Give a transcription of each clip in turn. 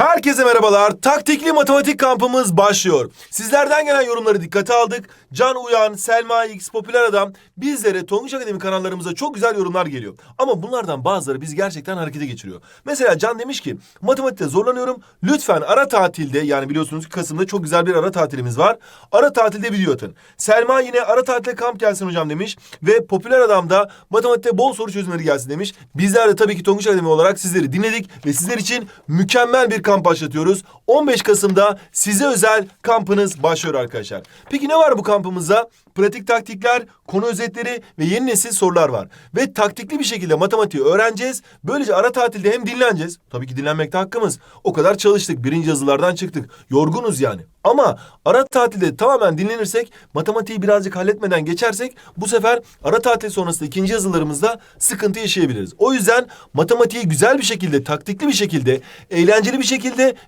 Herkese merhabalar. Taktikli matematik kampımız başlıyor. Sizlerden gelen yorumları dikkate aldık. Can Uyan, Selma X, Popüler Adam bizlere Tonguç Akademi kanallarımıza çok güzel yorumlar geliyor. Ama bunlardan bazıları bizi gerçekten harekete geçiriyor. Mesela Can demiş ki matematikte zorlanıyorum. Lütfen ara tatilde yani biliyorsunuz ki Kasım'da çok güzel bir ara tatilimiz var. Ara tatilde video atın. Selma yine ara tatilde kamp gelsin hocam demiş. Ve Popüler Adam da matematikte bol soru çözümleri gelsin demiş. Bizler de tabii ki Tonguç Akademi olarak sizleri dinledik ve sizler için mükemmel bir kamp başlatıyoruz. 15 Kasım'da size özel kampınız başlıyor arkadaşlar. Peki ne var bu kampımızda? Pratik taktikler, konu özetleri ve yeni nesil sorular var. Ve taktikli bir şekilde matematiği öğreneceğiz. Böylece ara tatilde hem dinleneceğiz. Tabii ki dinlenmekte hakkımız. O kadar çalıştık. Birinci yazılardan çıktık. Yorgunuz yani. Ama ara tatilde tamamen dinlenirsek, matematiği birazcık halletmeden geçersek bu sefer ara tatil sonrasında ikinci yazılarımızda sıkıntı yaşayabiliriz. O yüzden matematiği güzel bir şekilde, taktikli bir şekilde, eğlenceli bir şekilde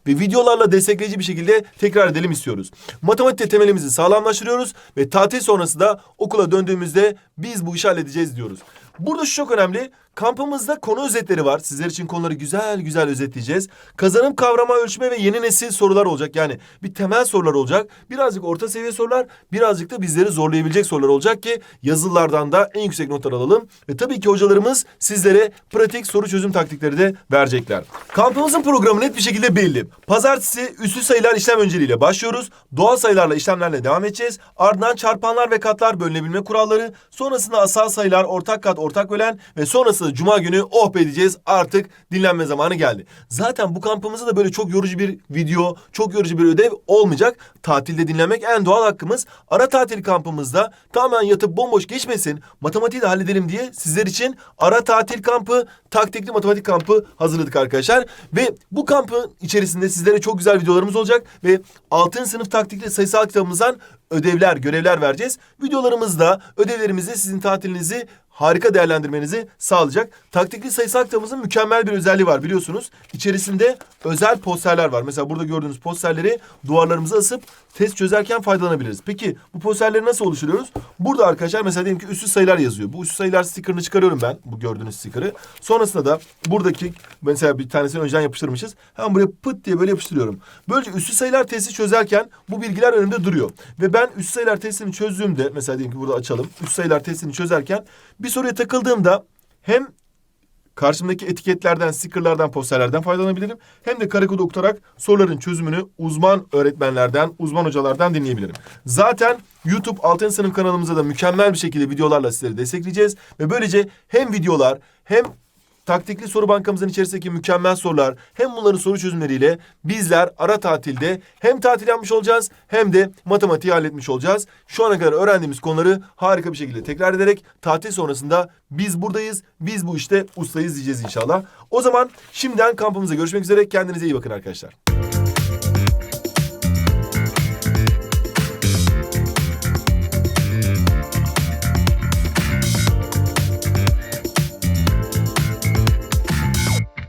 ve videolarla destekleyici bir şekilde tekrar edelim istiyoruz. Matematikte temelimizi sağlamlaştırıyoruz ve tatil sonrası da okula döndüğümüzde biz bu işi halledeceğiz diyoruz. Burada şu çok önemli. Kampımızda konu özetleri var. Sizler için konuları güzel güzel özetleyeceğiz. Kazanım, kavrama, ölçme ve yeni nesil sorular olacak. Yani bir temel sorular olacak. Birazcık orta seviye sorular, birazcık da bizleri zorlayabilecek sorular olacak ki yazılılardan da en yüksek notlar alalım. Ve tabii ki hocalarımız sizlere pratik soru çözüm taktikleri de verecekler. Kampımızın programı net bir şekilde belli. Pazartesi üslü sayılar işlem önceliğiyle başlıyoruz. Doğal sayılarla işlemlerle devam edeceğiz. Ardından çarpanlar ve katlar bölünebilme kuralları. Sonrasında asal sayılar, ortak kat, ortak bölen ve sonrasında cuma günü oh be diyeceğiz artık dinlenme zamanı geldi. Zaten bu kampımızda da böyle çok yorucu bir video, çok yorucu bir ödev olmayacak. Tatilde dinlemek en doğal hakkımız. Ara tatil kampımızda tamamen yatıp bomboş geçmesin, matematiği de halledelim diye sizler için ara tatil kampı, taktikli matematik kampı hazırladık arkadaşlar. Ve bu kampın içerisinde sizlere çok güzel videolarımız olacak ve 6. sınıf taktikli sayısal kitabımızdan ödevler, görevler vereceğiz. Videolarımızda ödevlerimizde sizin tatilinizi harika değerlendirmenizi sağlayacak. Taktikli sayısal kitabımızın mükemmel bir özelliği var biliyorsunuz. İçerisinde özel posterler var. Mesela burada gördüğünüz posterleri duvarlarımıza asıp test çözerken faydalanabiliriz. Peki bu posterleri nasıl oluşturuyoruz? Burada arkadaşlar mesela diyelim ki üssüz sayılar yazıyor. Bu üssüz sayılar sticker'ını çıkarıyorum ben. Bu gördüğünüz sticker'ı. Sonrasında da buradaki mesela bir tanesini önceden yapıştırmışız. Hemen buraya pıt diye böyle yapıştırıyorum. Böylece üssüz sayılar testi çözerken bu bilgiler önümde duruyor. Ve ben üssüz sayılar testini çözdüğümde mesela diyelim ki burada açalım. Üssüz sayılar testini çözerken bir soruya takıldığımda hem karşımdaki etiketlerden, stickerlardan, posterlerden faydalanabilirim. Hem de kare kod okutarak soruların çözümünü uzman öğretmenlerden, uzman hocalardan dinleyebilirim. Zaten YouTube Altın Sınıf kanalımıza da mükemmel bir şekilde videolarla sizleri destekleyeceğiz. Ve böylece hem videolar hem taktikli soru bankamızın içerisindeki mükemmel sorular hem bunların soru çözümleriyle bizler ara tatilde hem tatil yapmış olacağız hem de matematiği halletmiş olacağız. Şu ana kadar öğrendiğimiz konuları harika bir şekilde tekrar ederek tatil sonrasında biz buradayız, biz bu işte ustayız diyeceğiz inşallah. O zaman şimdiden kampımıza görüşmek üzere. Kendinize iyi bakın arkadaşlar.